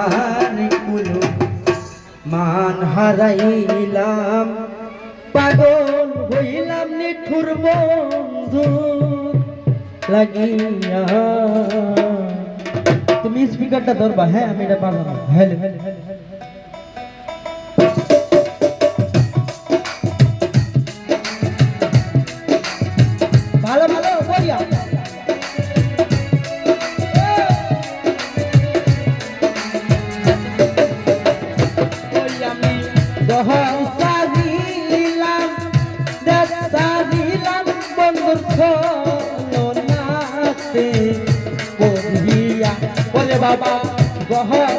আরে কুলো মান হারাইলাম। পাগল হইলাম নিঠুর বন্ধু লাগিয়া। তুমি স্পিকারটা ধরবা হ্যাঁ আমি এটা বাজাবো হ্যালো হ্যালো হ্যালো ভালো ছলনাতে পড়িয়া বলে বাবা গহন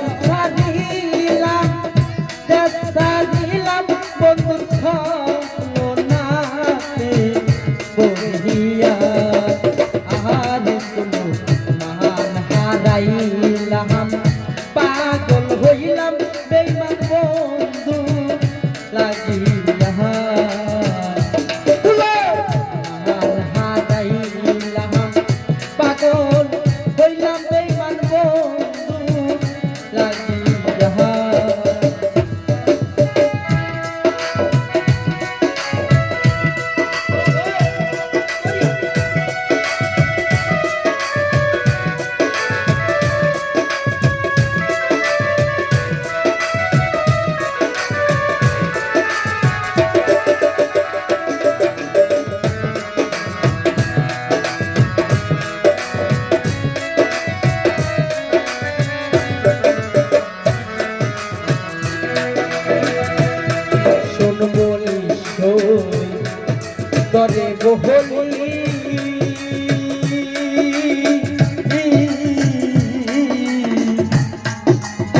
তরে গোহলি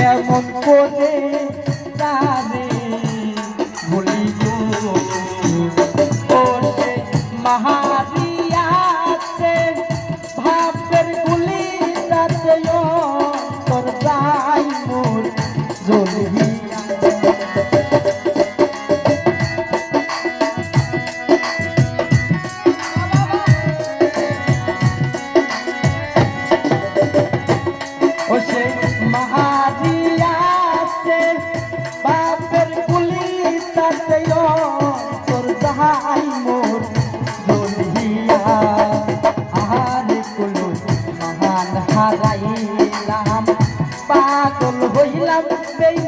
এমন করে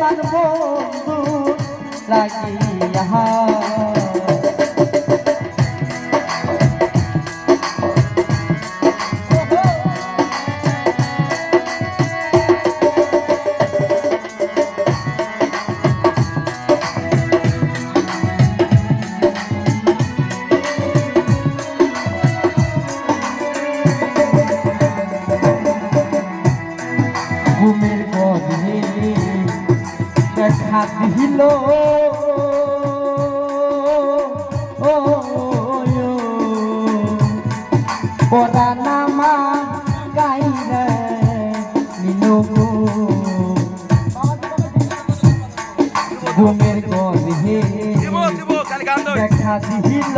বেইমান বন্ধু লাগিয়া দিল। পড়া নামা গাইরে নিলো ঘুমের গান ধর। দেখা দিল।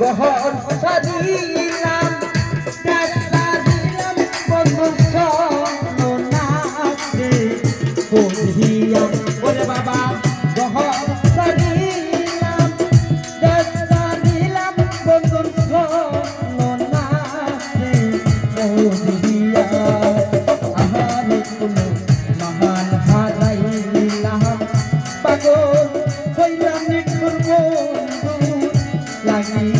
গহর সরিলাম দেখা দিলাম বন্ধু সনাতে বন্ধিয়া ওরে বাবা গহর সরিলাম দেখা দিলাম বন্ধু সনাতে বন্ধিয়া আহার কোনো মহান হারাইলাম। পাগল হইলাম নিখুর বন্ধু। লাগি